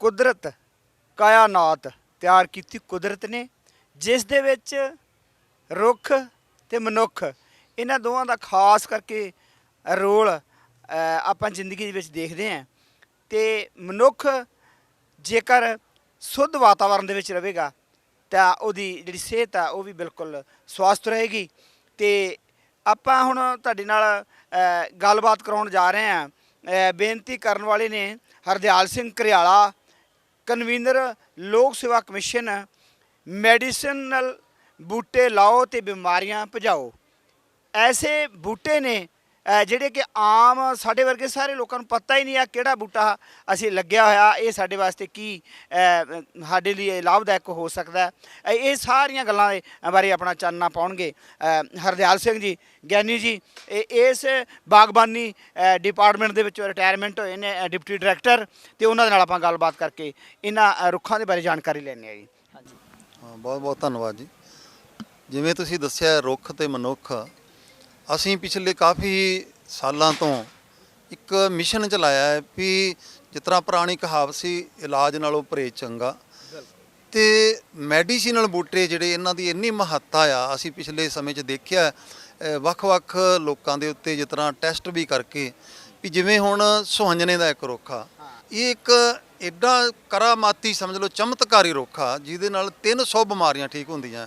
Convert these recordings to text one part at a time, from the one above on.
ਕੁਦਰਤ ਕਾਇਨਾਤ ਤਿਆਰ ਕੀਤੀ ਕੁਦਰਤ ਨੇ, ਜਿਸ ਦੇ ਵਿੱਚ ਰੁੱਖ ਤੇ ਮਨੁੱਖ, ਇਹਨਾਂ ਦੋਵਾਂ ਦਾ ਖਾਸ ਕਰਕੇ ਰੋਲ ਆਪਾਂ ਜ਼ਿੰਦਗੀ ਦੇ ਵਿੱਚ ਦੇਖਦੇ ਹਾਂ। ਤੇ ਮਨੁੱਖ ਜੇਕਰ ਸ਼ੁੱਧ ਵਾਤਾਵਰਣ ਦੇ ਵਿੱਚ ਰਹੇਗਾ, ਤਾਂ ਉਹਦੀ ਜਿਹੜੀ ਸਿਹਤ ਆ, ਉਹ ਵੀ ਬਿਲਕੁਲ ਸਵਸਥ ਰਹੇਗੀ। ਤੇ ਆਪਾਂ ਹੁਣ ਤੁਹਾਡੇ ਨਾਲ ਗੱਲਬਾਤ ਕਰਾਉਣ ਜਾ ਰਹੇ ਹਾਂ। ਬੇਨਤੀ ਕਰਨ ਵਾਲੇ ਨੇ ਹਰਦਿਆਲ ਸਿੰਘ ਘਰਿਆਲਾ ਕਨਵੀਨਰ ਲੋਕ ਸੇਵਾ ਕਮਿਸ਼ਨ ਮੈਡੀਸਨਲ ਬੂਟੇ ਲਾਓ ਤੇ ਬਿਮਾਰੀਆਂ ਭਜਾਓ। ਐਸੇ ਬੂਟੇ ਨੇ ਜਿਹੜੇ ਕਿ ਆਮ ਸਾਡੇ ਵਰਗੇ ਸਾਰੇ ਲੋਕਾਂ ਨੂੰ ਪਤਾ ਹੀ ਨਹੀਂ ਆ ਕਿਹੜਾ ਬੂਟਾ ਅਸੀਂ ਲੱਗਿਆ ਹੋਇਆ, ਇਹ ਸਾਡੇ ਵਾਸਤੇ ਕੀ ਸਾਡੇ ਲਈ ਇਹ ਲਾਭਦਾਇਕ ਹੋ ਸਕਦਾ ਹੈ। ਇਹ ਸਾਰੀਆਂ ਗੱਲਾਂ ਦੇ ਬਾਰੇ ਆਪਣਾ ਚਾਨਣਾ ਪਾਉਣਗੇ ਹਰਦਿਆਲ ਸਿੰਘ ਜੀ, ਗਿਆਨੀ ਜੀ, ਇਹ ਇਸ ਬਾਗਬਾਨੀ ਡਿਪਾਰਟਮੈਂਟ ਦੇ ਵਿੱਚ ਰਿਟਾਇਰਮੈਂਟ ਹੋਏ ਨੇ ਡਿਪਟੀ ਡਾਇਰੈਕਟਰ ਤੇ ਉਹਨਾਂ ਦੇ ਨਾਲ ਆਪਾਂ ਗੱਲਬਾਤ ਕਰਕੇ ਇਹਨਾਂ ਰੁੱਖਾਂ ਦੇ ਬਾਰੇ ਜਾਣਕਾਰੀ ਲੈਣੀ ਹੈ ਜੀ। ਹਾਂਜੀ ਹਾਂ ਬਹੁਤ ਬਹੁਤ ਧੰਨਵਾਦ ਜੀ। ਜਿਵੇਂ ਤੁਸੀਂ ਦੱਸਿਆ, ਰੁੱਖ ਤੇ ਮਨੁੱਖ ਅਸੀਂ ਪਿਛਲੇ ਕਾਫੀ ਸਾਲਾਂ ਤੋਂ ਇੱਕ ਮਿਸ਼ਨ ਚਲਾਇਆ ਹੈ ਵੀ ਜਿਸ ਤਰ੍ਹਾਂ ਪੁਰਾਣੀ ਕਹਾਵਤ ਸੀ ਇਲਾਜ ਨਾਲੋਂ ਪਰਹੇਜ਼ ਚੰਗਾ। ਤੇ ਮੈਡੀਸਿਨਲ ਬੂਟੇ ਜਿਹੜੇ ਇਹਨਾਂ ਦੀ ਇੰਨੀ ਮਹੱਤਤਾ ਆ ਅਸੀਂ ਪਿਛਲੇ ਸਮੇਂ 'ਚ ਦੇਖਿਆ ਵੱਖ-ਵੱਖ ਲੋਕਾਂ ਦੇ ਉੱਤੇ ਜਿਸ ਤਰ੍ਹਾਂ ਟੈਸਟ ਵੀ ਕਰਕੇ ਵੀ ਜਿਵੇਂ ਹੁਣ ਸੁਹੰਜਣੇ ਦਾ ਇੱਕ ਰੁੱਖ ਇਹ ਇੱਕ ਐਡਾ ਕਰਾਮਾਤੀ ਸਮਝ ਲਓ ਚਮਤਕਾਰੀ ਰੁੱਖ ਜਿਹਦੇ ਨਾਲ 300 ਬਿਮਾਰੀਆਂ ਠੀਕ ਹੁੰਦੀਆਂ।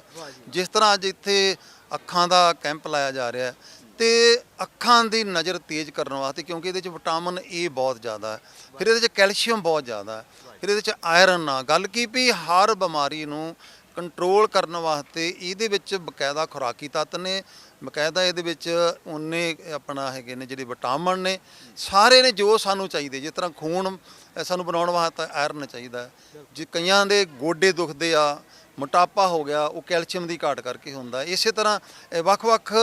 ਜਿਸ ਤਰ੍ਹਾਂ ਅੱਜ ਇੱਥੇ ਅੱਖਾਂ ਦਾ ਕੈਂਪ ਲਾਇਆ ਜਾ ਰਿਹਾ ਹੈ ਤੇ ਅੱਖਾਂ ਦੀ ਨਜ਼ਰ ਤੇਜ਼ ਕਰਨ ਵਾਸਤੇ ਕਿਉਂਕਿ ਇਹਦੇ 'ਚ ਵਿਟਾਮਿਨ ਏ ਬਹੁਤ ਜ਼ਿਆਦਾ ਹੈ। ਫਿਰ ਇਹਦੇ 'ਚ ਕੈਲਸ਼ੀਅਮ ਬਹੁਤ ਜ਼ਿਆਦਾ ਹੈ। ਫਿਰ ਇਹਦੇ 'ਚ ਆਇਰਨ ਆ। ਗੱਲ ਕੀ ਵੀ ਹਰ ਬਿਮਾਰੀ ਨੂੰ ਕੰਟਰੋਲ ਕਰਨ ਵਾਸਤੇ ਇਹਦੇ ਵਿੱਚ ਬਕਾਇਦਾ ਖੁਰਾਕੀ ਤੱਤ ਨੇ, ਬਕਾਇਦਾ ਇਹਦੇ ਵਿੱਚ ਉਹਨੇ ਆਪਣਾ ਹੈਗੇ ਨੇ ਜਿਹੜੇ ਵਿਟਾਮਿਨ ਨੇ, ਸਾਰੇ ਨੇ ਜੋ ਸਾਨੂੰ ਚਾਹੀਦੇ, ਜਿਸ ਤਰ੍ਹਾਂ ਖੂਨ ਸਾਨੂੰ ਬਣਾਉਣ ਵਾਸਤੇ ਆਇਰਨ ਚਾਹੀਦਾ ਜੇ ਕਈਆਂ ਦੇ ਗੋਡੇ ਦੁਖਦੇ ਆ ਮੋਟਾਪਾ ਹੋ ਗਿਆ ਉਹ ਕੈਲਸ਼ੀਅਮ ਦੀ ਘਾਟ ਕਰਕੇ ਹੁੰਦਾ। ਇਸੇ ਤਰ੍ਹਾਂ ਵੱਖ-ਵੱਖ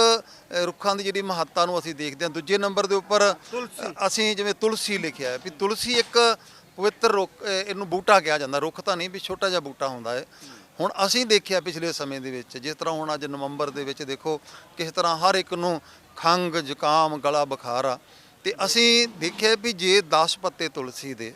ਰੁੱਖਾਂ ਦੀ ਜਿਹੜੀ ਮਹੱਤਤਾ ਨੂੰ ਅਸੀਂ ਦੇਖਦੇ ਹਾਂ। ਦੂਜੇ ਨੰਬਰ ਦੇ ਉੱਪਰ ਅਸੀਂ ਜਿਵੇਂ ਤੁਲਸੀ ਲਿਖਿਆ ਹੈ ਵੀ ਤੁਲਸੀ ਇੱਕ ਪਵਿੱਤਰ ਰੁੱਖ ਇਹਨੂੰ ਬੂਟਾ ਕਿਹਾ ਜਾਂਦਾ। ਰੁੱਖ ਤਾਂ ਨਹੀਂ ਵੀ ਛੋਟਾ ਜਿਹਾ ਬੂਟਾ ਹੁੰਦਾ ਹੈ। ਹੁਣ ਅਸੀਂ ਦੇਖਿਆ ਪਿਛਲੇ ਸਮੇਂ ਦੇ ਵਿੱਚ ਜਿਸ ਤਰ੍ਹਾਂ ਹੁਣ ਅੱਜ ਨਵੰਬਰ ਦੇ ਵਿੱਚ ਦੇਖੋ ਕਿਸ ਤਰ੍ਹਾਂ ਹਰ ਇੱਕ ਨੂੰ ਖੰਗ ਜ਼ੁਕਾਮ ਗਲਾ ਬੁਖਾਰ। ਆ ਤੇ ਅਸੀਂ ਦੇਖਿਆ ਵੀ ਜੇ 10 ਪੱਤੇ ਤੁਲਸੀ ਦੇ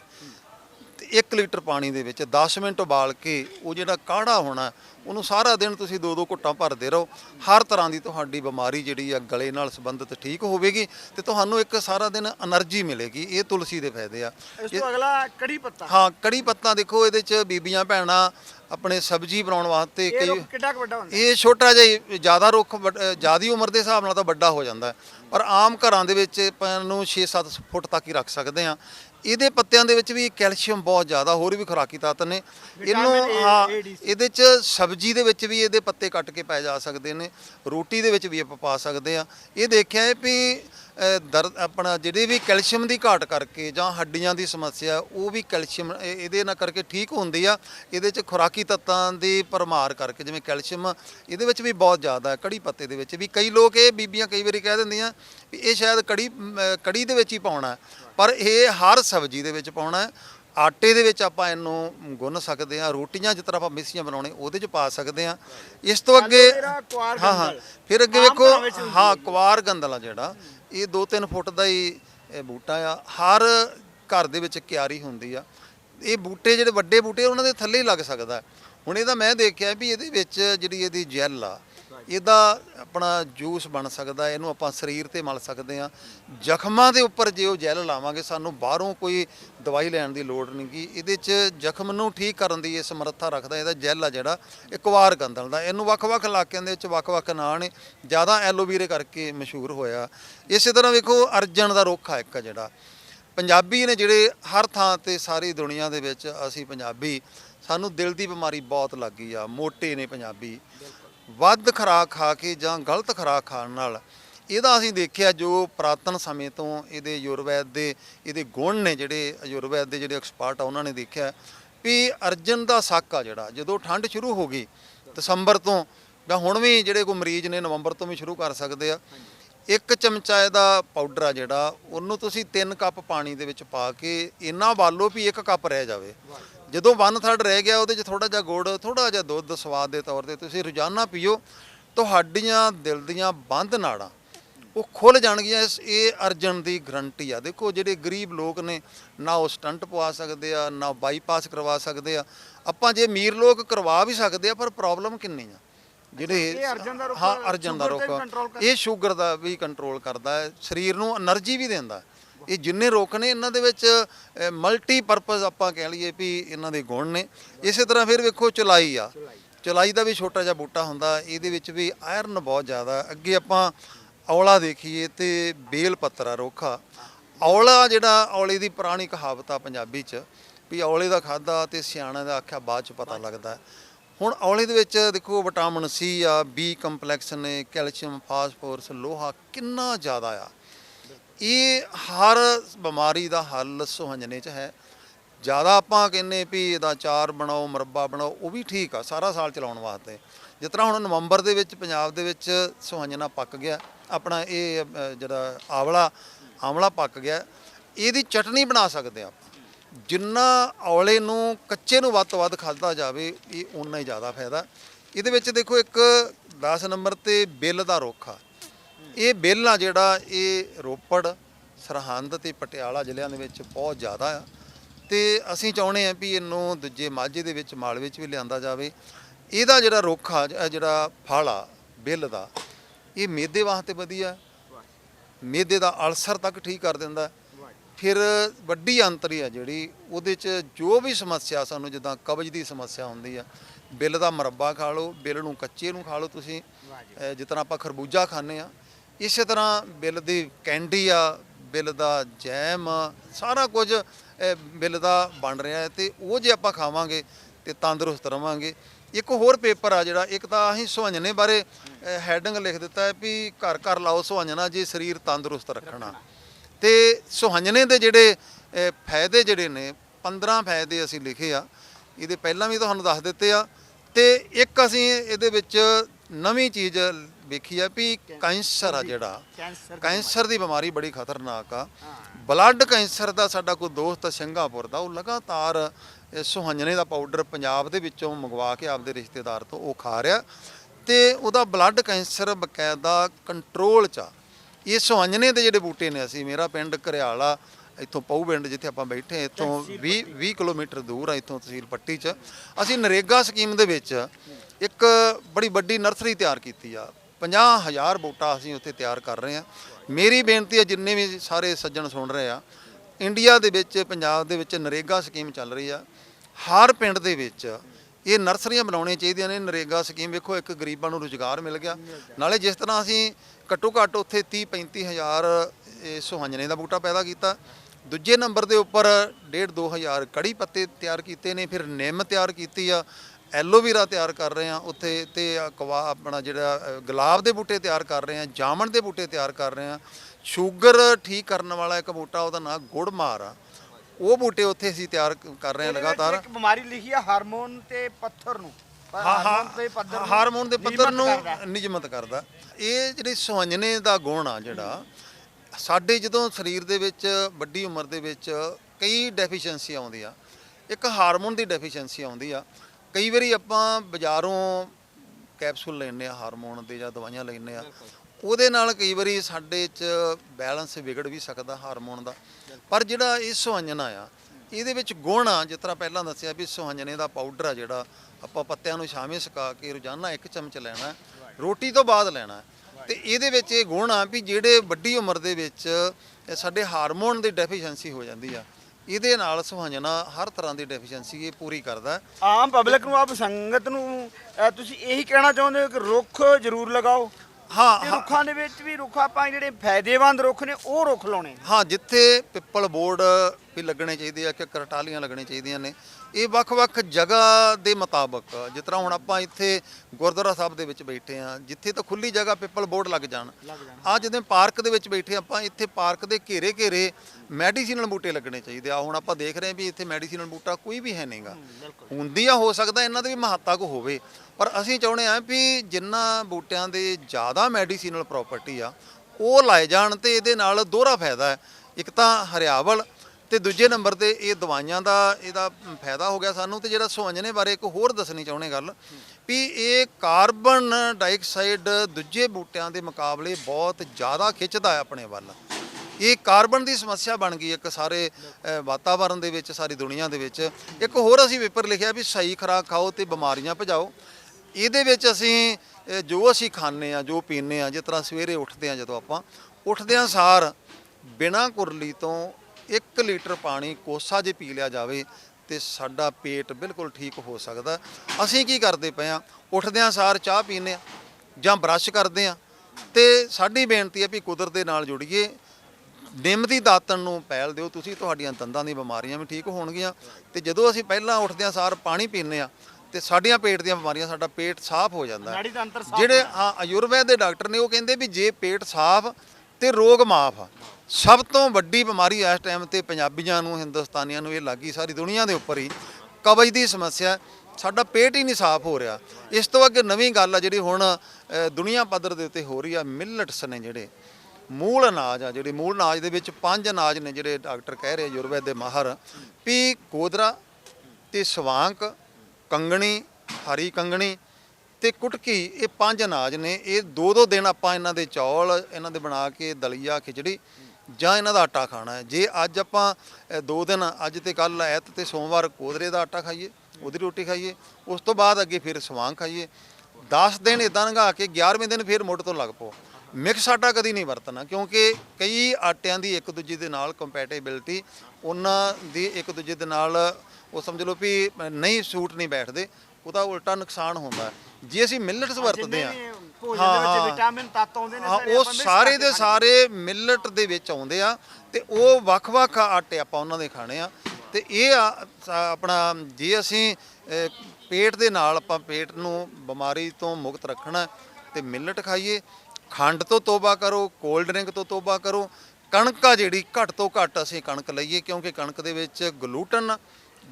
1 ਲੀਟਰ ਪਾਣੀ ਦੇ ਵਿੱਚ 10 ਮਿੰਟ ਉਬਾਲ ਕੇ ਉਹ ਜਿਹੜਾ ਕਾੜਾ ਹੋਣਾ ਉਹਨੂੰ ਸਾਰਾ ਦਿਨ ਤੁਸੀਂ ਦੋ ਦੋ ਘੁੱਟਾਂ ਭਰਦੇ ਰਹੋ। ਹਰ ਤਰ੍ਹਾਂ ਦੀ ਤੁਹਾਡੀ ਬਿਮਾਰੀ ਜਿਹੜੀ ਆ ਗਲੇ ਨਾਲ ਸੰਬੰਧਿਤ ਠੀਕ ਹੋਵੇਗੀ ਤੇ ਤੁਹਾਨੂੰ ਇੱਕ ਸਾਰਾ ਦਿਨ એનર્ਜੀ ਮਿਲੇਗੀ ਇਹ ਤੁਲਸੀ ਦੇ ਫਾਇਦੇ ਆ। ਇਸ ਤੋਂ ਅਗਲਾ ਕੜੀ ਪੱਤਾ। ਹਾਂ ਕੜੀ ਪੱਤਾ ਦੇਖੋ ਇਹਦੇ 'ਚ ਬੀਬੀਆਂ ਭੈਣਾਂ ਆਪਣੇ ਸਬਜ਼ੀ ਬਣਾਉਣ ਵਾਸਤੇ ਕਈ ਕਿੱਡਾ ਵੱਡਾ ਹੁੰਦਾ? ਇਹ ਛੋਟਾ ਜਿਹਾ ਜ਼ਿਆਦਾ ਰੁੱਖ ਜਿਆਦੀ ਉਮਰ ਦੇ ਹਿਸਾਬ ਨਾਲ ਤਾਂ ਵੱਡਾ ਹੋ ਜਾਂਦਾ। ਪਰ ਆਮ ਘਰਾਂ ਦੇ ਵਿੱਚ ਆਪਾਂ ਨੂੰ 6-7 ਫੁੱਟ ਤੱਕ ਹੀ ਰੱਖ ਸਕਦੇ ਆ ਇਹਦੇ ਪੱਤਿਆਂ ਦੇ ਵਿੱਚ ਵੀ ਕੈਲਸ਼ੀਅਮ ਬਹੁਤ ਜ਼ਿਆਦਾ ਹੋਰ ਵੀ ਖੁਰਾਕੀ ਤੱਤ ਨੇ। ਇਹਨੂੰ ਹਾਂ ਇਹਦੇ ਚ ਸਬਜ਼ੀ ਦੇ ਵਿੱਚ ਵੀ ਇਹਦੇ ਪੱਤੇ ਕੱਟ ਕੇ ਪਾਏ ਜਾ ਸਕਦੇ ਨੇ। ਰੋਟੀ ਦੇ ਵਿੱਚ ਵੀ ਆਪਾਂ ਪਾ ਸਕਦੇ ਆ ਇਹ ਦੇਖਿਆ ਹੈ ਵੀ ਦਰਦ ਆਪਣਾ ਜਿਹੜੇ ਵੀ ਕੈਲਸ਼ੀਅਮ ਦੀ ਘਾਟ ਕਰਕੇ ਜਾਂ ਹੱਡੀਆਂ ਦੀ ਸਮੱਸਿਆ ਉਹ ਵੀ ਕੈਲਸ਼ੀਅਮ ਇਹ- ਇਹਦੇ ਨਾਲ ਕਰਕੇ ਠੀਕ ਹੁੰਦੀ ਆ। ਇਹਦੇ ਚ ਖੁਰਾਕੀ ਤੱਤਾਂ ਦੀ ਪਰਮਾਰ ਕਰਕੇ ਜਿਵੇਂ ਕੈਲਸ਼ੀਅਮ ਇਹਦੇ ਵਿੱਚ ਵੀ ਬਹੁਤ ਜ਼ਿਆਦਾ ਹੈ ਕੜੀ ਪੱਤੇ ਦੇ ਵਿੱਚ ਵੀ। ਕਈ ਲੋਕ ਇਹ ਬੀਬੀਆਂ ਕਈ ਵਾਰੀ ਕਹਿ ਦਿੰਦੀਆਂ ਵੀ ਇਹ ਸ਼ਾਇਦ ਕੜੀ ਕੜੀ ਦੇ ਵਿੱਚ ਹੀ ਪਾਉਣਾ। ਪਰ ਇਹ ਹਰ ਸਬਜ਼ੀ ਦੇ ਵਿੱਚ ਪਾਉਣਾ। ਆਟੇ ਦੇ ਵਿੱਚ ਆਪਾਂ ਇਹਨੂੰ ਗੁੰਨ ਸਕਦੇ ਹਾਂ। ਰੋਟੀਆਂ ਜਿਸ ਤਰ੍ਹਾਂ ਆਪਾਂ ਮਿੱਸੀਆਂ ਬਣਾਉਣੇ ਉਹਦੇ 'ਚ ਪਾ ਸਕਦੇ ਹਾਂ। ਇਸ ਤੋਂ ਅੱਗੇ ਕੁਆਰ ਹਾਂ ਹਾਂ। ਫਿਰ ਅੱਗੇ ਵੇਖੋ ਹਾਂ ਕੁਵਾਰ ਗੰਦਲਾ ਜਿਹੜਾ। ਇਹ 2-3 ਫੁੱਟ ਦਾ ਹੀ ਇਹ ਬੂਟਾ ਆ। ਹਰ ਘਰ ਦੇ ਵਿੱਚ ਕਿਆਰੀ ਹੁੰਦੀ ਆ। ਇਹ ਬੂਟੇ ਜਿਹੜੇ ਵੱਡੇ ਬੂਟੇ ਉਹਨਾਂ ਦੇ ਥੱਲੇ ਹੀ ਲੱਗ ਸਕਦਾ। ਹੁਣ ਇਹਦਾ ਮੈਂ ਦੇਖਿਆ ਵੀ ਇਹਦੇ ਵਿੱਚ ਜਿਹੜੀ ਇਹਦੀ ਜੈਲ ਆ ਇਹਦਾ ਆਪਣਾ ਜੂਸ ਬਣ ਸਕਦਾ, ਇਹਨੂੰ ਆਪਾਂ ਸਰੀਰ ਤੇ ਮਲ ਸਕਦੇ ਆ ਜ਼ਖਮਾਂ ਦੇ ਉੱਪਰ ਜੇ ਉਹ ਜੈਲ ਲਾਵਾਂਗੇ, ਸਾਨੂੰ ਬਾਹਰੋਂ ਕੋਈ ਦਵਾਈ ਲੈਣ ਦੀ ਲੋੜ ਨਹੀਂ ਗੀ। ਇਹਦੇ 'ਚ ਜ਼ਖਮ ਨੂੰ ਠੀਕ ਕਰਨ ਦੀ ਇਹ ਸਮਰੱਥਾ ਰੱਖਦਾ, ਇਹਦਾ ਜੈਲ ਆ ਜਿਹੜਾ, ਇਹ ਕੁਵਾਰ ਗੰਦਲ ਦਾ। ਇਹਨੂੰ ਵੱਖ-ਵੱਖ ਇਲਾਕਿਆਂ ਦੇ ਵਿੱਚ ਵੱਖ-ਵੱਖ ਨਾਂ ਨੇ, ਜ਼ਿਆਦਾ ਐਲੋਵੀਰੇ ਕਰਕੇ ਮਸ਼ਹੂਰ ਹੋਇਆ। ਇਸੇ ਤਰ੍ਹਾਂ ਵੇਖੋ ਅਰਜਨ ਦਾ ਰੁੱਖ ਆ ਇੱਕ ਜਿਹੜਾ। ਪੰਜਾਬੀ ਨੇ ਜਿਹੜੇ ਹਰ ਥਾਂ ਤੇ ਸਾਰੀ ਦੁਨੀਆ ਦੇ ਵਿੱਚ ਅਸੀਂ ਪੰਜਾਬੀ, ਸਾਨੂੰ ਦਿਲ ਦੀ ਬਿਮਾਰੀ ਬਹੁਤ ਲੱਗ ਗਈ ਆ। ਮੋਟੇ ਨੇ ਪੰਜਾਬੀ। ਵੱਧ ਖੁਰਾਕ ਖਾ ਕੇ ਜਾਂ ਗਲਤ ਖੁਰਾਕ ਖਾਣ ਨਾਲ ਇਹਦਾ ਅਸੀਂ ਦੇਖਿਆ ਜੋ ਪ੍ਰਾਤਨ ਸਮੇਂ ਤੋਂ ਇਹਦੇ ਯੁਰਵੈਦ ਦੇ ਇਹਦੇ ਗੁਣ ਨੇ ਜਿਹੜੇ ਯੁਰਵੈਦ ਦੇ ਜਿਹੜੇ ਐਕਸਪਰਟ ਆ, ਉਹਨਾਂ ਨੇ ਦੇਖਿਆ ਵੀ ਅਰਜਨ ਦਾ ਸੱਕ ਆ ਜਿਹੜਾ, ਜਦੋਂ ਠੰਡ ਸ਼ੁਰੂ ਹੋ ਗਈ ਦਸੰਬਰ ਤੋਂ ਜਾਂ ਹੁਣ ਵੀ ਜਿਹੜੇ ਕੋਈ ਮਰੀਜ਼ ਨੇ ਨਵੰਬਰ ਤੋਂ ਵੀ ਸ਼ੁਰੂ ਕਰ ਸਕਦੇ ਆ ਇੱਕ ਚਮਚਾ ਇਹਦਾ ਪਾਊਡਰ ਆ ਜਿਹੜਾ, ਉਹਨੂੰ ਤੁਸੀਂ 3 ਕੱਪ ਪਾਣੀ ਦੇ ਵਿੱਚ ਪਾ ਕੇ ਇੰਨਾ ਬਾਲੋ ਵੀ ਇੱਕ ਕੱਪ ਰਹਿ ਜਾਵੇ। ਜਦੋਂ ਵਨ ਥਰਡ ਰਹਿ ਗਿਆ, ਉਹਦੇ 'ਚ ਥੋੜਾ ਜਿਹਾ ਗੁੜ ਥੋੜਾ ਜਿਹਾ ਦੁੱਧ ਸਵਾਦ ਦੇ ਤੌਰ ਤੇ ਤੁਸੀਂ ਰੋਜ਼ਾਨਾ ਪੀਓ, ਤੁਹਾਡੀਆਂ ਦਿਲ ਦੀਆਂ ਬੰਦ ਨਾੜਾਂ, ਉਹ ਖੁੱਲ ਜਾਣਗੀਆਂ ਇਸ, ਇਹ ਅਰਜਨ ਦੀ ਗਰੰਟੀ ਆ। ਦੇਖੋ ਜਿਹੜੇ ਗਰੀਬ ਲੋਕ ਨੇ, ਨਾ ਉਹ ਸਟੰਟ ਪਵਾ ਸਕਦੇ ਆ, ਨਾ ਬਾਈਪਾਸ ਕਰਵਾ ਸਕਦੇ ਆ। ਆਪਾਂ ਜੇ ਅਮੀਰ ਲੋਕ ਕਰਵਾ ਵੀ ਸਕਦੇ ਆ, ਪਰ ਪ੍ਰੋਬਲਮ ਕਿੰਨੀ ਆ? ਜਿਹੜੇ ਹਾਂ ਅਰਜਨ ਦਾ ਰੋਗ ਇਹ ਸ਼ੂਗਰ ਦਾ ਵੀ ਕੰਟਰੋਲ ਕਰਦਾ ਹੈ ਸਰੀਰ ਨੂੰ એનર્ਜੀ ਵੀ ਦਿੰਦਾ ਇਹ ਜਿੰਨੇ ਰੋਕ ਨੇ ਇਹਨਾਂ ਦੇ ਵਿੱਚ ਮਲਟੀ ਪਰਪਸ ਆਪਾਂ ਕਹਿ ਲਈਏ ਵੀ ਇਹਨਾਂ ਦੇ ਗੁਣ ਨੇ। ਇਸੇ ਤਰ੍ਹਾਂ ਫਿਰ ਵੇਖੋ ਚਲਾਈ ਆ। ਚਲਾਈ ਦਾ ਵੀ ਛੋਟਾ ਜਿਹਾ ਬੂਟਾ ਹੁੰਦਾ ਇਹਦੇ ਵਿੱਚ ਵੀ ਆਇਰਨ ਬਹੁਤ ਜ਼ਿਆਦਾ ਅੱਗੇ ਆਪਾਂ ਔਲਾ ਦੇਖੀਏ ਤੇ ਬੇਲ ਪੱਤਰਾ ਰੋਖਾ ਔਲਾ ਜਿਹੜਾ ਔਲੇ ਦੀ ਪੁਰਾਣੀ ਕਹਾਵਤ ਆ ਪੰਜਾਬੀ 'ਚ ਵੀ ਔਲੇ ਦਾ ਖਾਦਾ ਤੇ ਸਿਆਣਾ ਦਾ ਆਖਿਆ ਬਾਅਦ 'ਚ ਪਤਾ ਲੱਗਦਾ ਹੁਣ ਔਲੇ ਦੇ ਵਿੱਚ ਦੇਖੋ ਵਿਟਾਮਿਨ ਸੀ ਆ ਬੀ ਕੰਪਲੈਕਸ ਨੇ, ਕੈਲਸ਼ੀਅਮ, ਫਾਸਫੋਰਸ, ਲੋਹਾ ਕਿੰਨਾ ਜ਼ਿਆਦਾ ਆ। ਇਹ ਹਰ ਬਿਮਾਰੀ ਦਾ ਹੱਲ ਸੁਹੰਜਨੇ 'ਚ ਹੈ। ਜ਼ਿਆਦਾ ਆਪਾਂ ਕਹਿੰਨੇ ਵੀ ਇਹਦਾ ਚਾਰ ਬਣਾਓ, ਮੁਰੱਬਾ ਬਣਾਓ, ਉਹ ਵੀ ਠੀਕ ਆ, ਸਾਰਾ ਸਾਲ ਚਲਾਉਣ ਵਾਸਤੇ। ਜਿਸ ਤਰ੍ਹਾਂ ਹੁਣ ਨਵੰਬਰ ਦੇ ਵਿੱਚ, ਪੰਜਾਬ ਦੇ ਵਿੱਚ ਸੁਹੰਜਨਾ ਪੱਕ ਗਿਆ। ਆਪਣਾ ਇਹ ਜਿਹੜਾ ਆਵਲਾ ਆਮਲਾ ਪੱਕ ਗਿਆ। ਇਹਦੀ ਚਟਨੀ ਬਣਾ ਸਕਦੇ ਆ ਜਿੰਨਾ ਔਲੇ ਨੂੰ ਕੱਚੇ ਨੂੰ ਵੱਧ ਤੋਂ ਵੱਧ ਖਾਧਾ ਜਾਵੇ, ਇਹ ਉਨਾ ਹੀ ਜ਼ਿਆਦਾ ਫਾਇਦਾ। ਇਹਦੇ ਵਿੱਚ ਦੇਖੋ ਇੱਕ 10 ਨੰਬਰ ਤੇ ਬਿੱਲ ਦਾ ਰੁੱਖ ਆ। ਇਹ ਬਿੱਲ ਆ ਜਿਹੜਾ ਇਹ ਰੋਪੜ, ਸਰਹੰਦ ਤੇ ਪਟਿਆਲਾ ਜ਼ਿਲ੍ਹਿਆਂ ਦੇ ਵਿੱਚ ਬਹੁਤ ਜ਼ਿਆਦਾ ਆ। ਤੇ ਅਸੀਂ ਚਾਹੁੰਦੇ ਆ ਵੀ ਇਹਨੂੰ ਦੂਜੇ ਮਾਝੇ ਦੇ ਵਿੱਚ ਮਾਲਵੇ 'ਚ ਵੀ ਲਿਆਂਦਾ ਜਾਵੇ। ਇਹਦਾ ਜਿਹੜਾ ਰੁੱਖ ਆ ਜਿਹੜਾ ਫਲ ਆ, ਬਿੱਲ ਦਾ, ਇਹ ਮੇਦੇ ਵਾਸਤੇ ਵਧੀਆ। ਮੇਦੇ ਦਾ ਅਲਸਰ ਤੱਕ ਠੀਕ ਕਰ ਦਿੰਦਾ। ਫਿਰ ਵੱਡੀ ਅੰਤਰੀ ਆ ਜਿਹੜੀ ਉਹਦੇ 'ਚ ਜੋ ਵੀ ਸਮੱਸਿਆ ਸਾਨੂੰ ਜਿੱਦਾਂ ਕਬਜ਼ ਦੀ ਸਮੱਸਿਆ ਹੁੰਦੀ ਆ ਬਿੱਲ ਦਾ ਮਰੱਬਾ ਖਾ ਲਓ ਬਿੱਲ ਨੂੰ ਕੱਚੇ ਨੂੰ ਖਾ ਲਓ ਤੁਸੀਂ ਤਰ੍ਹਾਂ ਆਪਾਂ ਖਰਬੂਜਾ ਖਾਂਦੇ ਆ ਇਸੇ ਤਰ੍ਹਾਂ ਬਿੱਲ ਦੀ ਕੈਂਡੀ ਆ ਬਿੱਲ ਦਾ ਜੈਮ ਆ ਸਾਰਾ ਕੁਝ ਬਿੱਲ ਦਾ ਬਣ ਰਿਹਾ ਹੈ ਤੇ ਉਹ ਜੇ ਆਪਾਂ ਖਾਵਾਂਗੇ ਤੇ ਤੰਦਰੁਸਤ ਰਵਾਂਗੇ। ਇੱਕ ਹੋਰ ਪੇਪਰ ਆ ਜਿਹੜਾ ਇੱਕ ਤਾਂ ਅਸੀਂ ਸੁਹੰਜਣੇ ਬਾਰੇ ਹੈਡਿੰਗ ਲਿਖ ਦਿੱਤਾ ਹੈ ਵੀ ਘਰ ਘਰ ਲਾਓ ਸੁਹੰਜਣਾ ਜੇ ਸਰੀਰ ਤੰਦਰੁਸਤ ਰੱਖਣਾ। ਤੇ ਸੁਹੰਜਣੇ ਦੇ ਜਿਹੜੇ ਫਾਇਦੇ ਜਿਹੜੇ ਨੇ 15 ਫਾਇਦੇ ਅਸੀਂ ਲਿਖੇ ਆ। ਇਹਦੇ ਪਹਿਲਾਂ ਵੀ ਤੁਹਾਨੂੰ ਦੱਸ ਦਿੱਤੇ ਆ। ਤੇ ਇੱਕ ਅਸੀਂ ਇਹਦੇ ਵਿੱਚ ਨਵੀਂ ਚੀਜ਼ ਵੇਖੀ ਆ ਵੀ ਕੈਂਸਰ ਆ ਜਿਹੜਾ। ਕੈਂਸਰ ਦੀ ਬਿਮਾਰੀ। ਬੜੀ ਖਤਰਨਾਕ ਆ। ਬਲੱਡ ਕੈਂਸਰ ਦਾ ਸਾਡਾ ਕੋਈ ਦੋਸਤ ਸਿੰਗਾਪੁਰ ਦਾ ਉਹ ਲਗਾਤਾਰ ਇਹ ਸੁਹੰਜਣੇ ਦਾ ਪਾਊਡਰ ਪੰਜਾਬ ਦੇ ਵਿੱਚੋਂ ਮੰਗਵਾ ਕੇ ਆਪਦੇ ਰਿਸ਼ਤੇਦਾਰ ਤੋਂ ਉਹ ਖਾ ਰਿਹਾ। ਤੇ ਉਹਦਾ ਬਲੱਡ ਕੈਂਸਰ ਬਕਾਇਦਾ ਕੰਟਰੋਲ 'ਚ ਆ। ਇਹ ਸੁਹੰਜਣੇ ਦੇ ਜਿਹੜੇ ਬੂਟੇ ਨੇ ਅਸੀਂ ਮੇਰਾ ਪਿੰਡ ਘਰਿਆਲਾ ਇੱਥੋਂ ਪਊ ਪਿੰਡ ਜਿੱਥੇ ਆਪਾਂ ਬੈਠੇ ਇੱਥੋਂ 20 20 ਕਿਲੋਮੀਟਰ ਦੂਰ ਆ ਇੱਥੋਂ ਤਹਿਸੀਲ ਪੱਟੀ 'ਚ। ਅਸੀਂ ਨਰੇਗਾ ਸਕੀਮ ਦੇ ਵਿੱਚ ਇੱਕ ਬੜੀ ਵੱਡੀ ਨਰਸਰੀ ਤਿਆਰ ਕੀਤੀ ਆ। 50000 ਬੂਟਾ ਅਸੀਂ ਉੱਥੇ ਤਿਆਰ ਕਰ ਰਹੇ ਹਾਂ। ਮੇਰੀ ਬੇਨਤੀ ਹੈ ਜਿੰਨੇ ਵੀ ਸਾਰੇ ਸੱਜਣ ਸੁਣ ਰਹੇ ਆ ਇੰਡੀਆ ਦੇ ਵਿੱਚ ਪੰਜਾਬ ਦੇ ਵਿੱਚ ਨਰੇਗਾ ਸਕੀਮ ਚੱਲ ਰਹੀ ਆ। ਹਰ ਪਿੰਡ ਦੇ ਵਿੱਚ ਇਹ ਨਰਸਰੀਆਂ ਬਣਾਉਣੀਆਂ ਚਾਹੀਦੀਆਂ ਨੇ, ਨਰੇਗਾ ਸਕੀਮ ਵੇਖੋ, ਇੱਕ ਗਰੀਬਾਂ ਨੂੰ ਰੁਜ਼ਗਾਰ ਮਿਲ ਗਿਆ। ਨਾਲੇ ਜਿਸ ਤਰ੍ਹਾਂ ਅਸੀਂ ਘੱਟੋ ਘੱਟ ਉੱਥੇ 30 35 ਹਜ਼ਾਰ, ਇਹ ਦਾ ਬੂਟਾ ਪੈਦਾ ਕੀਤਾ। ਦੂਜੇ ਨੰਬਰ ਦੇ ਉੱਪਰ 1.5 2000 ਕੜੀ ਪੱਤੇ ਤਿਆਰ ਕੀਤੇ ਨੇ, ਫਿਰ ਨਿੰਮ ਤਿਆਰ ਕੀਤੀ ਆ, ਐਲੋਵੀਰਾ ਤਿਆਰ ਕਰ ਰਹੇ ਆ ਉੱਥੇ ਤੇ ਕਵਾ ਆਪਣਾ ਜਿਹੜਾ, ਗੁਲਾਬ ਦੇ ਬੂਟੇ ਤਿਆਰ ਕਰ ਰਹੇ ਆ, ਜਾਮਣ ਦੇ ਬੂਟੇ ਤਿਆਰ ਕਰ ਰਹੇ ਆ। ਸ਼ੂਗਰ ਠੀਕ ਕਰਨ ਵਾਲਾ ਇੱਕ ਬੂਟਾ, ਉਹਦਾ ਨਾਮ ਗੁੜਮਾਰ ਆ। ਉਹ ਬੂਟੇ ਉੱਥੇ ਅਸੀਂ ਤਿਆਰ ਕਰ ਰਹੇ ਆ ਲਗਾਤਾਰ। ਇੱਕ ਬਿਮਾਰੀ ਲਿਖੀ ਆ ਹਾਰਮੋਨ ਤੇ ਪੱਥਰ ਨੂੰ। ਹਾਂ ਹਾਰਮੋਨ ਤੇ ਪੱਥਰ ਹਾਂ ਨੂੰ ਹਾਰਮੋਨ ਦੇ ਪੱਧਰ ਨੂੰ। ਨਿਯਮਤ ਕਰਦਾ। ਇਹ ਜਿਹੜੀ ਸੁਹੰਜਣੇ ਦਾ ਗੁਣ ਆ ਜਿਹੜਾ ਸਾਡੇ ਜਦੋਂ ਸਰੀਰ ਦੇ ਵਿੱਚ ਵੱਡੀ ਉਮਰ ਦੇ ਵਿੱਚ ਕਈ ਡੈਫੀਸ਼ੀਐਂਸੀ ਆਉਂਦੀ ਆ ਇੱਕ ਹਾਰਮੋਨ ਦੀ ਡੈਫੀਸ਼ੀਐਂਸੀ ਆਉਂਦੀ ਆ ਕਈ ਵਾਰੀ ਆਪਾਂ ਬਾਜ਼ਾਰੋਂ ਕੈਪਸੂਲ ਲੈਂਦੇ ਆ ਹਾਰਮੋਨ ਦੇ ਜਾਂ ਦਵਾਈਆਂ ਲੈਂਦੇ ਆ ਉਹਦੇ ਨਾਲ ਕਈ ਵਾਰੀ ਸਾਡੇ 'ਚ ਬੈਲੈਂਸ ਵਿਗੜ ਵੀ ਸਕਦਾ ਹਾਰਮੋਨ ਦਾ। ਪਰ ਜਿਹੜਾ ਇਹ ਸੁਹੰਜਣਾ ਆ, ਇਹਦੇ ਵਿੱਚ ਗੁਣ ਆ, ਜਿਸ ਤਰ੍ਹਾਂ ਪਹਿਲਾਂ ਦੱਸਿਆ ਵੀ ਸੁਹੰਜਣੇ ਦਾ ਪਾਊਡਰ ਆ ਜਿਹੜਾ, ਆਪਾਂ ਪੱਤਿਆਂ ਨੂੰ ਛਾਵੇਂ ਸੁਕਾ ਕੇ ਰੋਜ਼ਾਨਾ ਇੱਕ ਚਮਚ ਲੈਣਾ, ਰੋਟੀ ਤੋਂ ਬਾਅਦ ਲੈਣਾ। ਹੈ। ਤੇ ਇਹਦੇ ਵਿੱਚ ਇਹ ਗੁਣ ਆ ਵੀ ਜਿਹੜੇ ਵੱਡੀ ਉਮਰ ਦੇ ਵਿੱਚ ਸਾਡੇ ਹਾਰਮੋਨ ਦੀ ਡੈਫੀਸ਼ੀਐਂਸੀ ਹੋ ਜਾਂਦੀ ਆ, ਇਹਦੇ ਨਾਲ ਸੁਹੰਜਣਾ ਹਰ ਤਰ੍ਹਾਂ ਦੀ ਡੈਫੀਸ਼ੀਐਂਸੀ ਇਹ ਪੂਰੀ ਕਰਦਾ। ਆਮ ਪਬਲਿਕ ਨੂੰ, ਆਪ ਸੰਗਤ ਨੂੰ ਤੁਸੀਂ ਇਹੀ ਕਹਿਣਾ ਚਾਹੁੰਦੇ ਹੋ ਕਿ ਰੁੱਖ ਜ਼ਰੂਰ ਲਗਾਓ। ਹਾਂ ਤੇ ਹਾਂ। ਰੁੱਖਾਂ ਦੇ ਵਿੱਚ ਵੀ ਰੁੱਖ ਆਪਾਂ ਜਿਹੜੇ ਫਾਇਦੇਮੰਦ ਰੁੱਖ ਨੇ ਉਹ ਰੁੱਖ ਲਾਉਣੇ ਹਾਂ ਜਿੱਥੇ ਪਿੱਪਲ ਬੋਰਡ ਵੀ ਲੱਗਣੇ ਚਾਹੀਦੇ ਆ ਕਿ ਕਰਟਾਲੀਆਂ ਲੱਗਣੀਆਂ ਚਾਹੀਦੀਆਂ ਨੇ ਇਹ ਵੱਖ-ਵੱਖ ਜਗ੍ਹਾ ਦੇ ਮੁਤਾਬਕ ਜਿਸ ਤਰ੍ਹਾਂ ਹੁਣ ਆਪਾਂ ਇੱਥੇ ਗੁਰਦੁਆਰਾ ਸਾਹਿਬ ਦੇ ਵਿੱਚ ਬੈਠੇ ਆ ਜਿੱਥੇ ਤਾਂ ਖੁੱਲੀ ਜਗ੍ਹਾ ਪਿੱਪਲ ਬੋਰਡ ਲੱਗ ਜਾਣ। ਆ ਜਦੋਂ ਪਾਰਕ ਦੇ ਵਿੱਚ ਬੈਠੇ ਆਪਾਂ ਇੱਥੇ ਪਾਰਕ ਦੇ ਘੇਰੇ ਘੇਰੇ ਮੈਡੀਸਿਨਲ ਬੂਟੇ ਲੱਗਣੇ ਚਾਹੀਦੇ ਆ। ਹੁਣ ਆਪਾਂ ਦੇਖ ਰਹੇ ਹਾਂ ਵੀ ਇੱਥੇ ਮੈਡੀਸਿਨਲ ਬੂਟਾ ਕੋਈ ਵੀ ਹੈ ਨਹੀਂਗਾ ਹੁੰਦੀ ਆ ਹੋ ਸਕਦਾ ਇਹਨਾਂ ਦੇ ਵੀ ਮਹੱਤਤਾ ਕੋ ਹੋਵੇ। ਪਰ ਅਸੀਂ ਚਾਹੁੰਦੇ ਆ ਵੀ ਜਿੰਨਾ ਬੂਟਿਆਂ ਦੇ ਜ਼ਿਆਦਾ ਮੈਡੀਸਿਨਲ ਪ੍ਰਾਪਰਟੀ ਆ ਉਹ ਲਾਏ ਜਾਣ ਤੇ ਇਹਦੇ ਨਾਲ ਦੋਹਰਾ ਫਾਇਦਾ ਹੈ। ਇੱਕ ਤਾਂ ਹਰਿਆਵਲ ਤੇ ਦੂਜੇ ਨੰਬਰ ਤੇ ਇਹ ਦਵਾਈਆਂ ਦਾ ਇਹਦਾ ਫਾਇਦਾ ਹੋ ਗਿਆ ਸਾਨੂੰ ਤੇ ਜਿਹੜਾ ਸੁਹੰਜਨੇ ਬਾਰੇ ਇੱਕ ਹੋਰ ਦੱਸਣੀ ਚਾਹੁੰਦੇ ਗੱਲ ਵੀ ਇਹ ਕਾਰਬਨ ਡਾਈਆਕਸਾਈਡ ਦੂਜੇ ਬੂਟਿਆਂ ਦੇ ਮੁਕਾਬਲੇ ਬਹੁਤ ਜ਼ਿਆਦਾ ਖਿੱਚਦਾ ਹੈ ਆਪਣੇ ਵੱਲ। ਇਹ ਕਾਰਬਨ ਦੀ ਸਮੱਸਿਆ ਬਣ ਗਈ ਇੱਕ ਸਾਰੇ ਅ, ਵਾਤਾਵਰਣ ਦੇ ਵਿੱਚ ਸਾਰੀ ਦੁਨੀਆ ਦੇ ਵਿੱਚ। ਇੱਕ ਹੋਰ ਅਸੀਂ ਪੇਪਰ ਲਿਖਿਆ ਵੀ ਸਹੀ ਖੁਰਾਕ ਖਾਓ ਤੇ ਬਿਮਾਰੀਆਂ ਭਜਾਓ। ਇਹਦੇ ਵਿੱਚ ਅਸੀਂ ਜੋ ਅਸੀਂ ਖਾਂਦੇ ਆ ਜੋ ਪੀਂਦੇ ਆ ਜਿਸ ਤਰ੍ਹਾਂ ਸਵੇਰੇ ਉੱਠਦੇ ਆ ਜਦੋਂ ਆਪਾਂ ਉੱਠਦਿਆਂ ਸਾਰ ਬਿਨਾਂ ਕੁਰਲੀ ਤੋਂ 1 ਲੀਟਰ ਪਾਣੀ ਕੋਸਾ ਜੇ ਪੀ ਲਿਆ ਜਾਵੇ ਤੇ ਸਾਡਾ ਪੇਟ ਬਿਲਕੁਲ ਠੀਕ ਹੋ ਸਕਦਾ। ਅਸੀਂ ਕੀ ਕਰਦੇ ਪਏ ਆ ਉੱਠਦਿਆਂ ਸਾਰ ਚਾਹ ਪੀਂਦੇ ਆ ਜਾਂ ਬਰਸ਼ ਕਰਦੇ ਆ ਤੇ ਸਾਡੀ ਬੇਨਤੀ ਹੈ ਵੀ ਕੁਦਰਤ ਦੇ ਨਾਲ ਜੁੜੀਏ। ਨਿੰਮ ਦੀ ਦਾਤਣ ਨੂੰ ਪਹਿਲ ਦਿਓ, ਤੁਸੀਂ ਤੁਹਾਡੀਆਂ ਦੰਦਾਂ ਦੀ ਬਿਮਾਰੀਆਂ ਵੀ ਠੀਕ ਹੋਣਗੀਆਂ ਤੇ ਜਦੋਂ ਅਸੀਂ ਪਹਿਲਾਂ ਉੱਠਦਿਆਂ ਸਾਰ ਪਾਣੀ ਪੀਂਦੇ ਆ ਤੇ ਸਾਡੀਆਂ ਪੇਟ ਦੀਆਂ ਬਿਮਾਰੀਆਂ ਸਾਡਾ ਪੇਟ ਸਾਫ਼ ਹੋ ਜਾਂਦਾ ਸਾਫ਼ ਜਿਹੜੇ ਹਾਂ ਆਯੁਰਵੈਦ ਦੇ ਡਾਕਟਰ ਨੇ ਉਹ ਕਹਿੰਦੇ ਵੀ ਜੇ ਪੇਟ ਸਾਫ਼ ਤੇ ਰੋਗ ਮਾਫ ਆ। ਸਭ ਤੋਂ ਵੱਡੀ ਬਿਮਾਰੀ ਇਸ ਟਾਈਮ ਤੇ ਪੰਜਾਬੀਆਂ ਨੂੰ ਹਿੰਦੁਸਤਾਨੀਆਂ ਨੂੰ ਇਹ ਲੱਗੀ ਸਾਰੀ ਦੁਨੀਆ ਦੇ ਉੱਪਰ ਹੀ। ਕਬਜ਼ ਦੀ ਸਮੱਸਿਆ ਸਾਡਾ ਪੇਟ ਹੀ ਨਹੀਂ ਸਾਫ਼ ਹੋ ਰਿਹਾ। ਇਸ ਤੋਂ ਅੱਗੇ ਨਵੀਂ ਗੱਲ ਆ ਜਿਹੜੀ ਹੁਣ ਦੁਨੀਆ ਪੱਧਰ ਦੇ ਉੱਤੇ ਹੋ ਰਹੀ ਆ ਮਿਲਟਸ ਨੇ ਜਿਹੜੇ। ਮੂਲ ਅਨਾਜ ਆ ਜਿਹੜੇ ਮੂਲ ਅਨਾਜ ਦੇ ਵਿੱਚ ਪੰਜ ਅਨਾਜ ਨੇ ਜਿਹੜੇ ਡਾਕਟਰ ਕਹਿ ਰਹੇ ਆਯੁਰਵੈਦ ਦੇ ਮਾਹਰ। ਵੀ ਕੋਦਰਾ ਤੇ ਸਵਾਂਕ ਕੰਗਣੀ, ਹਰੀ ਕੰਗਣੀ ਤੇ ਕੁਟਕੀ, ਇਹ ਪੰਜ ਅਨਾਜ ਨੇ। ਇਹ ਦੋ ਦੋ ਦਿਨ ਆਪਾਂ ਇਹਨਾਂ ਦੇ ਚੌਲ, ਇਹਨਾਂ ਦੇ ਬਣਾ ਕੇ ਦਲੀਆ, ਖਿਚੜੀ ਜਾਂ ਇਹਨਾਂ ਦਾ ਆਟਾ ਖਾਣਾ ਹੈ। ਜੇ ਅੱਜ ਆਪਾਂ ਦੋ ਦਿਨ ਅੱਜ ਤੇ ਕੱਲ ਐਤ ਤੇ ਸੋਮਵਾਰ ਕੋਦਰੇ ਦਾ ਆਟਾ ਖਾਈਏ, ਉਹਦੀ ਰੋਟੀ ਖਾਈਏ, ਉਸ ਤੋਂ ਬਾਅਦ ਅੱਗੇ ਫਿਰ ਸਵਾਂਗ ਖਾਈਏ। 10 ਦਿਨ ਇਦਾਂ ਲੰਘਾ ਕੇ 11ਵੇਂ ਦਿਨ ਫਿਰ ਮੁੱਢ ਤੋਂ ਲੱਗ ਪਓ। ਮਿਕਸ ਆਟਾ ਕਦੀ ਨਹੀਂ ਵਰਤਣਾ, ਕਿਉਂਕਿ ਕਈ ਆਟਿਆਂ ਦੀ ਇੱਕ ਦੂਜੇ ਦੇ ਨਾਲ ਕੰਪੈਟੀਬਿਲਟੀ ਉਹਨਾਂ ਦੀ ਇੱਕ ਦੂਜੇ ਦੇ ਨਾਲ ਉਹ ਸਮਝ ਲਓ ਵੀ ਨਹੀਂ ਸੂਟ ਨਹੀਂ ਬੈਠਦੇ ਉਹਦਾ ਉਲਟਾ ਨੁਕਸਾਨ ਹੁੰਦਾ ਹੈ। ਜੇ ਅਸੀਂ ਮਿਲਟਸ ਵਰਤਦੇ ਆ ਭੋਜਨ ਦੇ ਵਿੱਚ ਵਿਟਾਮਿਨ ਤੱਤ ਆਉਂਦੇ ਨੇ ਹਾਂ ਸਾਰੇ ਉਹ ਸਾਰੇ ਦੇ। ਸਾਰੇ ਮਿਲਟ ਦੇ ਵਿੱਚ ਆਉਂਦੇ ਆ ਤੇ ਉਹ ਵੱਖ-ਵੱਖ ਆਟੇ ਆਪਾਂ ਉਹਨਾਂ ਦੇ ਖਾਣੇ ਆ ਤੇ ਇਹ ਆਪਣਾ ਜੇ ਅਸੀਂ ਪੇਟ ਦੇ ਨਾਲ ਆਪਾਂ ਪੇਟ ਨੂੰ ਬਿਮਾਰੀ ਤੋਂ ਮੁਕਤ ਰੱਖਣਾ ਤੇ ਮਿਲਟ ਖਾਈਏ ਖੰਡ ਤੋਂ ਤੋਬਾ ਕਰੋ ਕੋਲਡ ਡਰਿੰਕ ਤੋਂ ਤੋਬਾ ਕਰੋ ਕਣਕ ਆ ਜਿਹੜੀ ਘੱਟ ਤੋਂ ਘੱਟ ਅਸੀਂ ਕਣਕ ਲਈਏ ਕਿਉਂਕਿ ਕਣਕ ਦੇ ਵਿੱਚ ਗਲੂਟਨ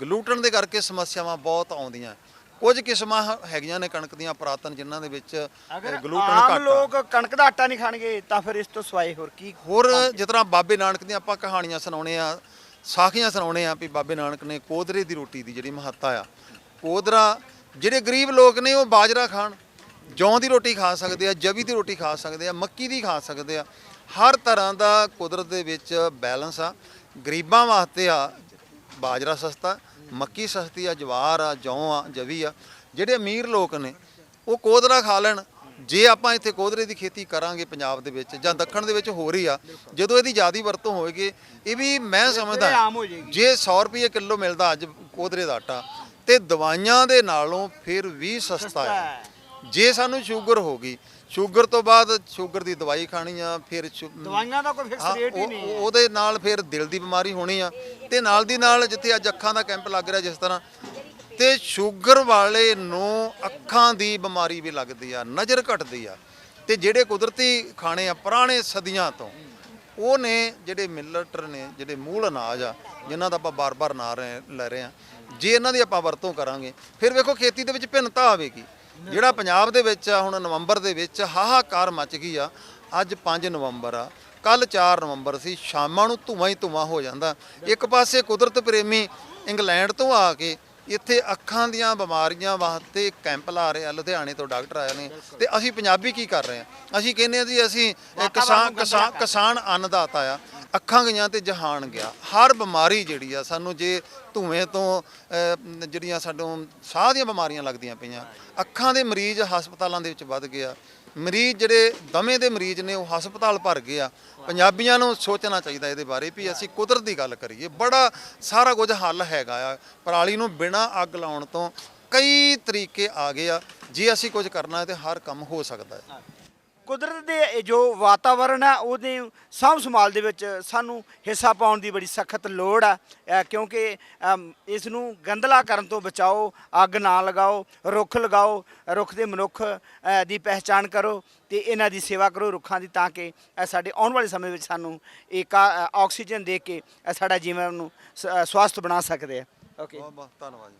ਗਲੂਟਨ ਦੇ ਕਰਕੇ ਸਮੱਸਿਆਵਾਂ ਬਹੁਤ ਆਉਂਦੀਆਂ। ਕੁਝ ਕਿਸਮਾਂ ਹੈਗੀਆਂ ਨੇ ਕਣਕ ਦੀਆਂ ਪੁਰਾਤਨ ਜਿਨ੍ਹਾਂ ਦੇ ਵਿੱਚ ਗਲੂਟਨ ਘੱਟ ਆ। ਲੋਕ ਕਣਕ ਦਾ ਆਟਾ ਨਹੀਂ ਖਾਣਗੇ ਤਾਂ ਫਿਰ ਇਸ ਤੋਂ ਸਵਾਏ ਹੋਰ ਕੀ ਹੋਰ ਜਿਸ ਤਰ੍ਹਾਂ ਬਾਬੇ ਨਾਨਕ ਦੀਆਂ ਆਪਾਂ ਕਹਾਣੀਆਂ ਸੁਣਾਉਣੇ ਆ ਸਾਖੀਆਂ ਸੁਣਾਉਣੇ ਆ ਵੀ ਬਾਬੇ ਨਾਨਕ ਨੇ ਕੋਦਰੇ ਦੀ ਰੋਟੀ ਦੀ ਜਿਹੜੀ ਮਹੱਤਤਾ ਆ ਕੋਦਰਾ ਜਿਹੜੇ ਗਰੀਬ ਲੋਕ ਨੇ ਉਹ ਬਾਜਰਾ ਖਾਣ ਜੌਂ ਦੀ ਰੋਟੀ ਖਾ ਸਕਦੇ ਆ ਜਵੀ ਦੀ ਰੋਟੀ ਖਾ ਸਕਦੇ ਆ ਮੱਕੀ ਦੀ ਖਾ ਸਕਦੇ ਆ ਹਰ ਤਰ੍ਹਾਂ ਦਾ ਕੁਦਰਤ ਦੇ ਵਿੱਚ ਬੈਲੈਂਸ ਆ ਗਰੀਬਾਂ ਵਾਸਤੇ ਆ ਬਾਜਰਾ ਸਸਤਾ ਮੱਕੀ ਸਸਤੀ ਆ ਜਵਾਰ ਆ ਜੌਂ ਆ ਜਵੀ ਆ। ਜਿਹੜੇ ਅਮੀਰ ਲੋਕ ਨੇ ਉਹ ਕੋਦਰਾ ਖਾ ਲੈਣ। ਜੇ ਆਪਾਂ ਇੱਥੇ ਕੋਦਰੇ ਦੀ ਖੇਤੀ ਕਰਾਂਗੇ ਪੰਜਾਬ ਦੇ ਵਿੱਚ ਜਾਂ ਦੱਖਣ ਦੇ ਵਿੱਚ ਹੋ ਰਹੀ ਆ ਜਦੋਂ ਇਹਦੀ ਜ਼ਿਆਦੀ ਵਰਤੋਂ ਹੋਏਗੀ ਇਹ ਵੀ ਮੈਂ ਸਮਝਦਾ। ਜੇ 100 ਰੁਪਏ ਕਿਲੋ ਮਿਲਦਾ ਅੱਜ ਕੋਦਰੇ ਦਾ ਆਟਾ ਤੇ ਦਵਾਈਆਂ ਦੇ ਨਾਲੋਂ ਫਿਰ ਵੀ ਸਸਤਾ ਹੈ। ਜੇ ਸਾਨੂੰ ਸ਼ੂਗਰ ਹੋ ਗਈ ਸ਼ੂਗਰ ਤੋਂ ਬਾਅਦ ਸ਼ੂਗਰ ਦੀ ਦਵਾਈ ਖਾਣੀ ਆ ਫਿਰ ਸ਼ੂ- ਦਵਾਈਆਂ ਦਾ ਕੋਈ ਫਿਕਸ ਹਾਂ, ਰੇਟ ਹੀ ਉਹ- ਨਹੀਂ ਹੈ। ਉਹਦੇ ਨਾਲ ਫਿਰ ਦਿਲ ਦੀ ਬਿਮਾਰੀ ਹੋਣੀ ਆ ਤੇ ਨਾਲ ਦੀ ਨਾਲ ਜਿੱਥੇ ਅੱਜ ਅੱਖਾਂ ਦਾ ਕੈਂਪ ਲੱਗ ਰਿਹਾ ਜਿਸ ਤਰ੍ਹਾਂ ਤੇ ਸ਼ੂਗਰ ਵਾਲੇ ਨੂੰ ਅੱਖਾਂ ਦੀ ਬਿਮਾਰੀ ਵੀ ਲੱਗਦੀ ਆ ਨਜ਼ਰ ਘਟਦੀ ਆ ਤੇ ਜਿਹੜੇ ਕੁਦਰਤੀ ਖਾਣੇ ਆ ਪੁਰਾਣੇ ਸਦੀਆਂ ਤੋਂ ਉਹ ਨੇ ਜਿਹੜੇ ਮਿਲਟਰ ਨੇ ਜਿਹੜੇ ਮੂਲ ਅਨਾਜ ਆ ਜਿਨ੍ਹਾਂ ਦਾ ਆਪਾਂ ਬਾਰ-ਬਾਰ ਨਾਂ ਰਹੇ- ਲੈ ਰਹੇ ਆ ਜੇ ਇਹਨਾਂ ਦੀ ਆਪਾਂ ਵਰਤੋਂ ਕਰਾਂਗੇ ਫਿਰ ਵੇਖੋ ਖੇਤੀ ਦੇ ਵਿੱਚ ਭਿੰਨਤਾ ਆਵੇਗੀ। ਜਿਹੜਾ ਪੰਜਾਬ ਦੇ ਵਿੱਚ ਆ ਹੁਣ ਨਵੰਬਰ ਦੇ ਵਿੱਚ ਹਾਹਾਕਾਰ ਮਚ ਗਈ ਆ। ਅੱਜ 5 ਨਵੰਬਰ ਆ। ਕੱਲ 4 ਨਵੰਬਰ ਸੀ। ਸ਼ਾਮਾਂ ਨੂੰ ਧੂਆਂ ਹੀ ਧੂਆਂ ਹੋ ਜਾਂਦਾ। ਇੱਕ ਪਾਸੇ ਕੁਦਰਤ ਪ੍ਰੇਮੀ ਇੰਗਲੈਂਡ ਤੋਂ ਆ ਕੇ ਇੱਥੇ ਅੱਖਾਂ ਦੀਆਂ ਬਿਮਾਰੀਆਂ ਵਾਸਤੇ ਕੈਂਪ ਲਾ ਰਹੇ ਆ। ਲੁਧਿਆਣੇ ਤੋਂ ਡਾਕਟਰ ਆਏ ਨੇ। ਤੇ ਅਸੀਂ ਪੰਜਾਬੀ ਕੀ ਕਰ ਰਹੇ ਆ? ਅਸੀਂ ਕਹਿੰਦੇ ਆ ਜੀ ਅਸੀਂ ਕਿਸਾਨ ਕਿਸਾਨ ਕਿਸਾਨ ਅੰਨਦਾਤਾ ਆ। ਅੱਖਾਂ ਗਈਆਂ ਤੇ ਜਹਾਨ ਗਿਆ। ਹਰ ਬਿਮਾਰੀ ਜਿਹੜੀ ਆ ਸਾਨੂੰ ਜੇ ਧੂਏ ਤੋਂ ਜਿਹੜੀਆਂ ਸਾਨੂੰ ਸਾਹ ਦੀਆਂ ਬਿਮਾਰੀਆਂ ਲੱਗਦੀਆਂ ਪਈਆਂ, ਅੱਖਾਂ ਦੇ ਮਰੀਜ਼ ਹਸਪਤਾਲਾਂ ਦੇ ਵਿੱਚ ਵੱਧ ਗਿਆ ਮਰੀਜ਼ ਜਿਹੜੇ ਦਮੇ ਦੇ ਮਰੀਜ਼ ਨੇ, ਉਹ ਹਸਪਤਾਲ ਭਰ ਗਏ ਆ। ਪੰਜਾਬੀਆਂ ਨੂੰ ਸੋਚਣਾ ਚਾਹੀਦਾ ਇਹਦੇ ਬਾਰੇ ਵੀ ਅਸੀਂ ਕੁਦਰਤ ਦੀ ਗੱਲ ਕਰੀਏ। ਬੜਾ ਸਾਰਾ ਕੁਝ ਹੱਲ ਹੈਗਾ ਆ। ਪਰਾਲੀ ਨੂੰ ਬਿਨਾਂ ਅੱਗ ਲਾਉਣ ਤੋਂ ਕਈ ਤਰੀਕੇ ਆ ਗਏ ਆ। ਜੇ ਅਸੀਂ ਕੁਝ ਕਰਨਾ ਹੈ ਤੇ ਹਰ ਕੰਮ ਹੋ ਸਕਦਾ ਹੈ। ਕੁਦਰਤ ਦੇ ਜੋ ਵਾਤਾਵਰਣ ਆ, ਉਹਦੇ ਸਾਂਭ ਸੰਭਾਲ ਦੇ ਵਿੱਚ ਸਾਨੂੰ ਹਿੱਸਾ ਪਾਉਣ ਦੀ ਬੜੀ ਸਖਤ ਲੋੜ ਆ। ਕਿਉਂਕਿ ਇਸ ਨੂੰ ਗੰਦਲਾ ਕਰਨ ਤੋਂ ਬਚਾਓ, ਅੱਗ ਨਾ ਲਗਾਓ, ਰੁੱਖ ਲਗਾਓ, ਰੁੱਖ ਦੇ ਮਨੁੱਖ ਦੀ ਪਹਿਚਾਣ ਕਰੋ ਤੇ ਇਹਨਾਂ ਦੀ ਸੇਵਾ ਕਰੋ ਰੁੱਖਾਂ ਦੀ, ਤਾਂ ਕਿ ਸਾਡੇ ਆਉਣ ਵਾਲੇ ਸਮੇਂ ਵਿੱਚ ਸਾਨੂੰ ਇੱਕ ਆਕਸੀਜਨ ਦੇ ਕੇ ਸਾਡਾ ਜੀਵਨ ਨੂੰ ਸਵਾਸਥ ਬਣਾ ਸਕਦੇ ਆ। ਓਕੇ। ਬਹੁਤ ਬਹੁਤ ਧੰਨਵਾਦ